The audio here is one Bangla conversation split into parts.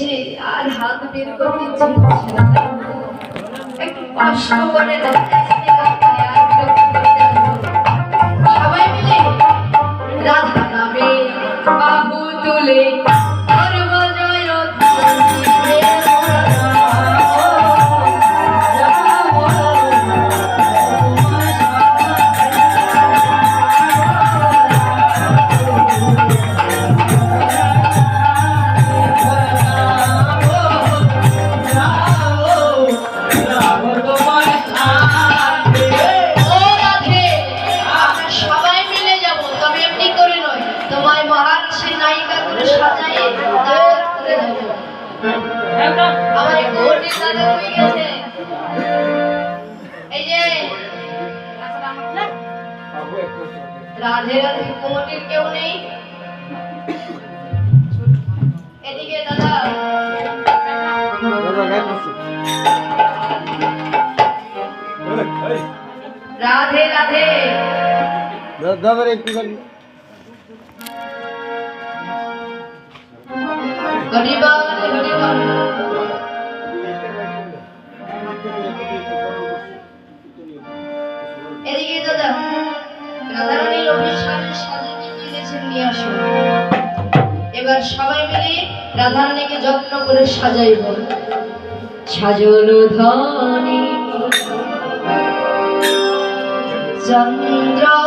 লেগেছে আর হাত বের করতে একটু কষ্ট করে। সবাই মিলে রাধা নামে বাহু তুলে রাধে রাধে কোমটির কেউ নেই? রাধে রাধে। দাদার একটু খালি হরিবল হরিবল এদিকে দাদা রাধারানী লোকের সাজে সাজে কি কি গেছেন নিয়ে আসুন এবার সবাই মিলে রাধারানীকে যত্ন করে সাজাইব। সাজল ধনী চন্দ্রবদনী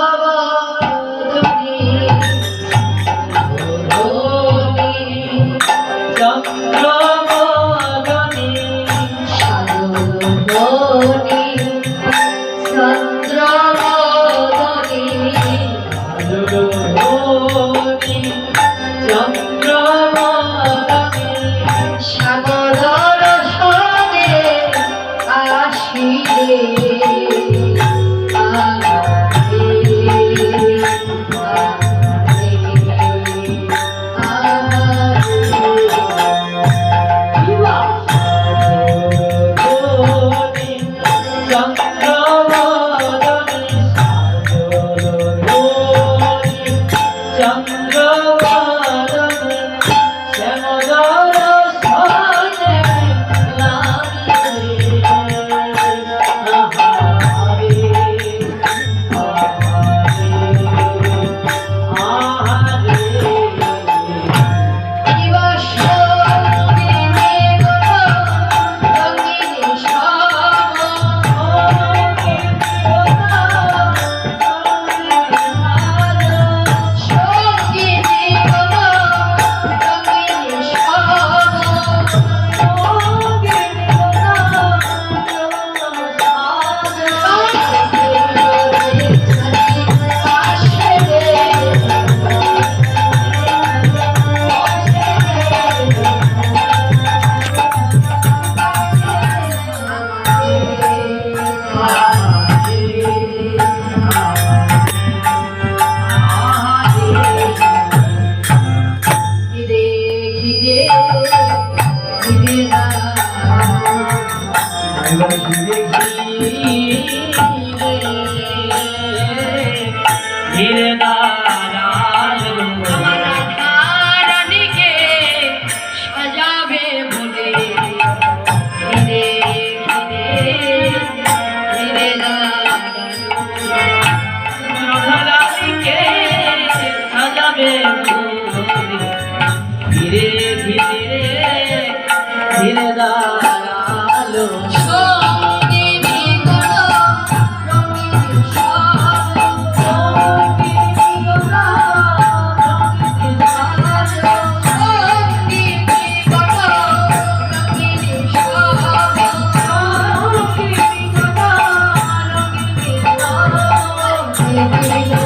আমার রাধারানীকে সাজাবে বলে Thank you.